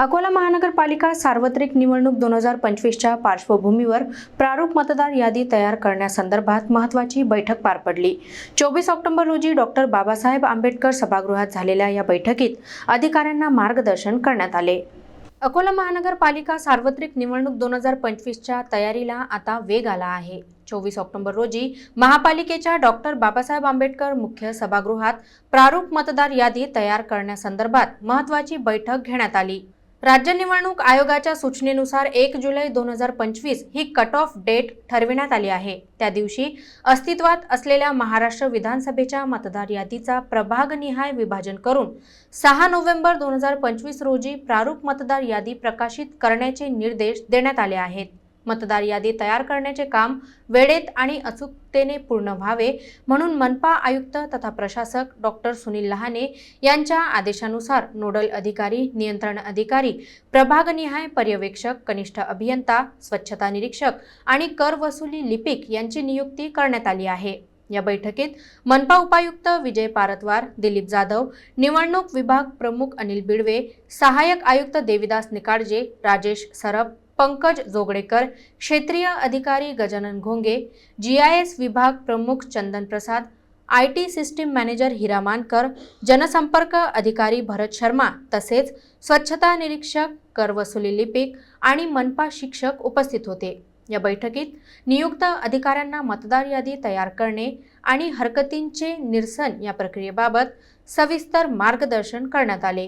अकोला महानगरपालिका सार्वत्रिक निवडणूक दोन हजार पंचवीसच्या पार्श्वभूमीवर प्रारूप मतदार यादी तयार करण्यासंदर्भात महत्त्वाची बैठक पार पडली. चोवीस ऑक्टोबर रोजी डॉक्टर बाबासाहेब आंबेडकर सभागृहात झालेल्या या बैठकीत अधिकाऱ्यांना मार्गदर्शन करण्यात आले. अकोला महानगरपालिका सार्वत्रिक निवडणूक दोन हजार पंचवीसच्या तयारीला आता वेग आला आहे. चोवीस ऑक्टोबर रोजी महापालिकेच्या डॉक्टर बाबासाहेब आंबेडकर मुख्य सभागृहात प्रारूप मतदार यादी तयार करण्यासंदर्भात महत्त्वाची बैठक घेण्यात आली. राज्य निवडणूक आयोगाच्या सूचनेनुसार एक जुलै दोन हजार पंचवीस ही कट ऑफ डेट ठरविण्यात आली आहे. त्या दिवशी अस्तित्वात असलेल्या महाराष्ट्र विधानसभेच्या मतदार यादीचा प्रभागनिहाय विभाजन करून सहा नोव्हेंबर दोन हजार पंचवीस रोजी प्रारूप मतदार यादी प्रकाशित करण्याचे निर्देश देण्यात आले आहेत. मतदार यादी तयार करण्याचे काम वेळेत आणि अचूकतेने पूर्ण व्हावे म्हणून मनपा आयुक्त तथा प्रशासक डॉक्टर सुनील लहाने यांच्या आदेशानुसार नोडल अधिकारी नियंत्रण अधिकारी प्रभागनिहाय पर्यवेक्षक कनिष्ठ अभियंता स्वच्छता निरीक्षक आणि कर वसुली लिपिक यांची नियुक्ती करण्यात आली आहे. या बैठकीत मनपा उपायुक्त विजय पारतवार दिलीप जाधव निवडणूक विभाग प्रमुख अनिल बिडवे सहाय्यक आयुक्त देविदास निकाळजे राजेश सरब पंकज जोगडेकर क्षेत्रीय अधिकारी गजानन घोंगे जी आय एस विभाग प्रमुख Chandan Prasad I T system manager Hira Mankar जनसंपर्क अधिकारी भरत शर्मा तसेच स्वच्छता निरीक्षक कर वसुली लिपिक आणि मनपा शिक्षक उपस्थित होते. या बैठकीत नियुक्त अधिकाऱ्यांना मतदार यादी तयार करणे आणि हरकतींचे निरसन या प्रक्रियेबाबत सविस्तर मार्गदर्शन करण्यात आले.